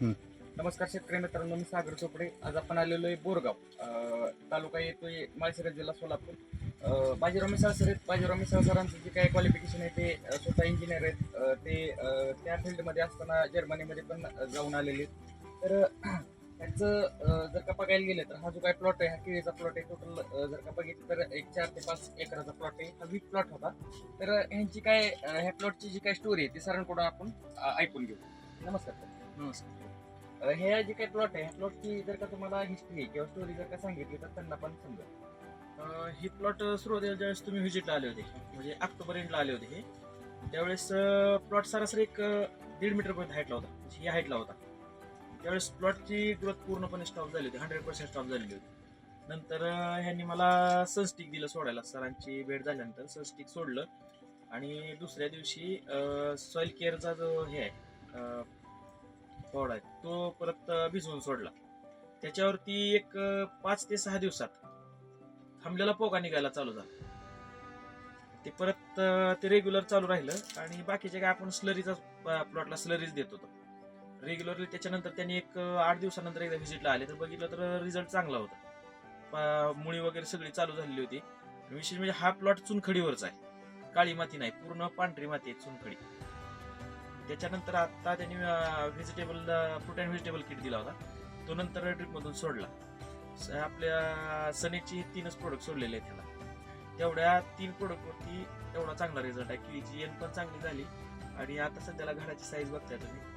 नमस्कार शेतकरी मित्रांनो मी सागर चोपडे. आज आपण आलेलो आहे बोरगाव. तालुका येतोय माळशिरस जिल्हा सोलापूर. बाजी बाजीराव मिसाळ सर आहेत. बाजीराव मिसाळ सरांचं जे काही क्वालिफिकेशन आहे ते स्वतः इंजिनियर आहेत. ते त्या फील्डमध्ये असताना जर्मनीमध्ये पण जाऊन आलेले आहेत. तर अं, त्यांचं जर का बघायला गेलं तर हा जो काही प्लॉट आहे हा केळीचा प्लॉट आहे. टोटल जर का बघितलं तर एक चार ते पाच एकराचा प्लॉट आहे. हा वीक प्लॉट होता. तर ह्यांची काय ह्या प्लॉटची जी काय स्टोरी आहे ती सरांकडून आपण ऐकून घेऊ. नमस्कार. नमस्कार. हे जे काही प्लॉट आहे ह्या प्लॉटची जर का तुम्हाला हिस्ट्री किंवा स्टोरी जर का सांगितली तर त्यांना पण समजा हे प्लॉट सुरुवातीला ज्यावेळेस तुम्ही व्हिजिटला आले होते म्हणजे ऑक्टोबर एंडला आले होते हे त्यावेळेस प्लॉट सरासरी एक दीड मीटरपर्यंत हाईटला होता म्हणजे ही हाईटला होता. त्यावेळेस प्लॉटची ग्रोथ पूर्णपणे स्टॉप झाली होती हंड्रेड पर्सेंट स्टॉप झालेली होती. नंतर ह्यांनी मला सनस्टिक दिलं सोडायला सरांची भेट झाल्यानंतर सनस्टिक सोडलं. आणि दुसऱ्या दिवशी सॉइल केअरचा जो हे आहे फॉड आहे. तो परत भिजवून सोडला. त्याच्यावरती एक पाच ते सहा दिवसात थांबलेला पोगा निघायला चालू झाला. ते परत ते रेग्युलर चालू राहिलं आणि बाकीचे काय आपण स्लरीचा प्लॉटला स्लरीज देत होतो. रेग्युलरली त्याच्यानंतर त्यांनी एक आठ दिवसानंतर एकदा व्हिजिटला आले. तर बघितलं तर रिझल्ट चांगला होता. मुळी वगैरे सगळी चालू झालेली होती. विशेष म्हणजे हा प्लॉट चुनखडीवरचा आहे. काळी माती नाही पूर्ण पांढरी माती आहे चुनखडी. त्याच्यानंतर आता त्यांनी vegetable fruit and vegetable kit दिला होता. तो नंतर ट्रिपमधून सोडला. स- आपल्या सनेची तीनच प्रोडक्ट सोडलेले आहेत त्याला. तेवढ्या तीन प्रोडक्टवरती एवढा चांगला रिझल्ट आहे. केळीची एन पण चांगली झाली. आणि आता सध्याला घराची साईज बघताय तुम्ही.